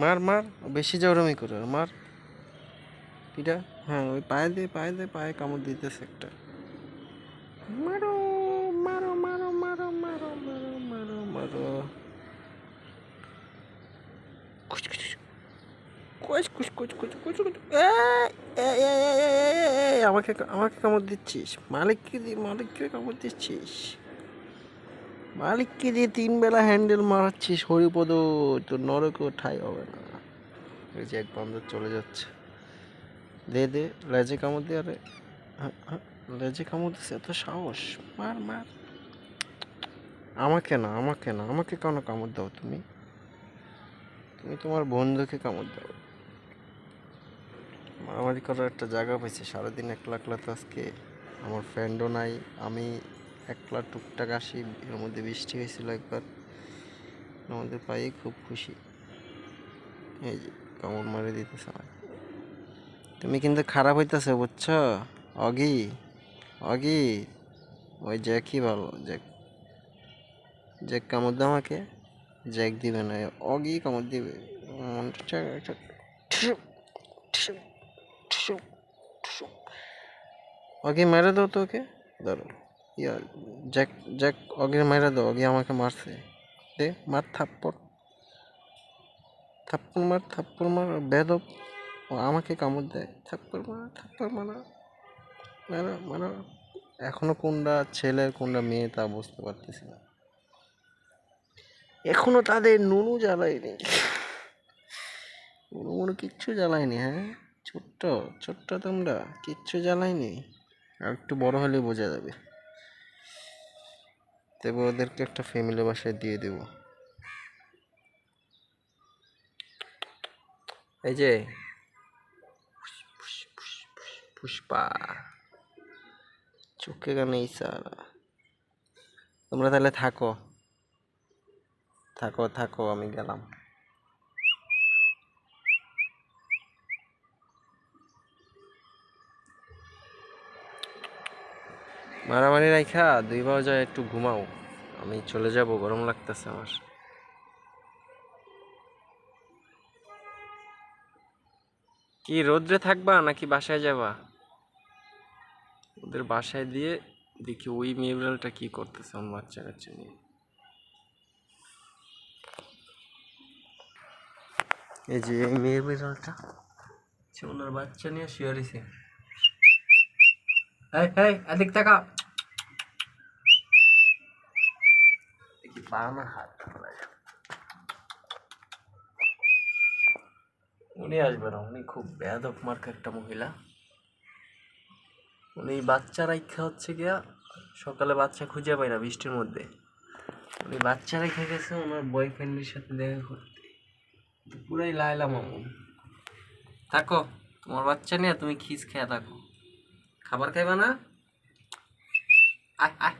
মার মার বেশি জরমি করে মার। কিটা হ্যাঁ ওই পায়ে দিয়ে পায়ে দিয়ে পায়ে কামড় দিতেছে একটা। মারো মারো মারো মারো মারো মারো মারো মারো। কুচ কুচ কুচ। কুচ কুচ কুচ আমাকে আমাকে কামড় দিচ্ছিস। মালিক মালিককে দিয়ে মালিককে কামড় দিচ্ছিস। মালিককে দিয়ে তিন বেলা হ্যান্ডেল মারাচ্ছিস হরিপদ তোর নরকেও ঠাই হবে না। ওই যে এক বান্দর চলে যাচ্ছে। দে দে লেজে কামড় দে আরে। হ্যাঁ, হ্যাঁ, লেজে কামড় দিছে এত সাহস। মার মার। আমাকে না আমাকে না আমাকে কেন কামড় দাও তুমি? তুমি তোমার বন্ধুকে কামড় দাও। মারামারি করার একটা জায়গা পাইছে সারাদিন একলা একলা তো আজকে আমার ফ্রেন্ডও নাই আমি একলা টুকটাক আসি, এর মধ্যে বৃষ্টি হয়েছিল একবার। আমাদের পায়ে খুব খুশি। এই যে, কামড় মারে দিতেছে আমায়। তুমি কিন্তু খারাপ হইতেছে, বুঝছ? অগি অগি, ওই জ্যাকই ভালো জ্যাক জ্যাক কামড় দাও আমাকে জ্যাক দিবে না, অগি কামড় দিবে। মনটা। অগি মেরে দাও তো ওকে, ধরো। ইয়া, জ্যাক জ্যাক অগি মেরে দাও অগি আমাকে মারছে। দে, মার থাপ্পড়। থাপ্পড় মার থাপ্পড় মার, বেদব। ও আমাকে কামড় দেয়। থাপ্পড় মারা থাপ্পড় মারা। মারা মারা। এখনও কোনটা ছেলের কোনটা মেয়ে তা বুঝতে পারতেছি না। এখনও তাদের নুনু জ্বালায়নি। নুনু মুনু কিচ্ছু জ্বালায়নি হ্যাঁ? ছোট্ট ছোট্ট তোমরা, কিচ্ছু জ্বালায়নি। আর একটু বড় হলে বোঝা যাবে। তবে ওদেরকে একটা ফ্যামিলি বাসায় দিয়ে দেব। এই যে, পুষ্পা, চোখে কানে ইশারা তোমরা তাহলে থাকো। থাকো থাকো, আমি গেলাম। মারামারি রাইখা, দুই বাও যায় একটু ঘুমাও। আমি চলে যাব, গরম লাগতেছে আমার। কি, রোদ্রে থাকবা নাকি বাসায় যাবা? ওদের বাসায় দিয়ে দেখি ওই মেয়েবিড়ালটা কি করতেছে আমার বাচ্চা কাচ্চা নিয়ে। এই যে এই মেয়ের বিড়ালটা সে ওনার বাচ্চা নিয়ে শুয়ে রয়েছে এই এই এদিক টাকা দেখি পা না হাত উনি আসবে না উনি খুব বেয়াদব মার্কা একটা মহিলা। উনি বাচ্চা রাখা হচ্ছে গিয়া সকালে বাচ্চা খুঁজে পায় না বৃষ্টির মধ্যে। উনি বাচ্চা রেখে গেছে ওনার বয়ফ্রেন্ডের সাথে দেখা করতে। পুরাই লাইলা মামুন। থাকো তোমার বাচ্চা নিয়ে তুমি খিস খেয়ে থাকো। খাবার খাইবা না আয় আয়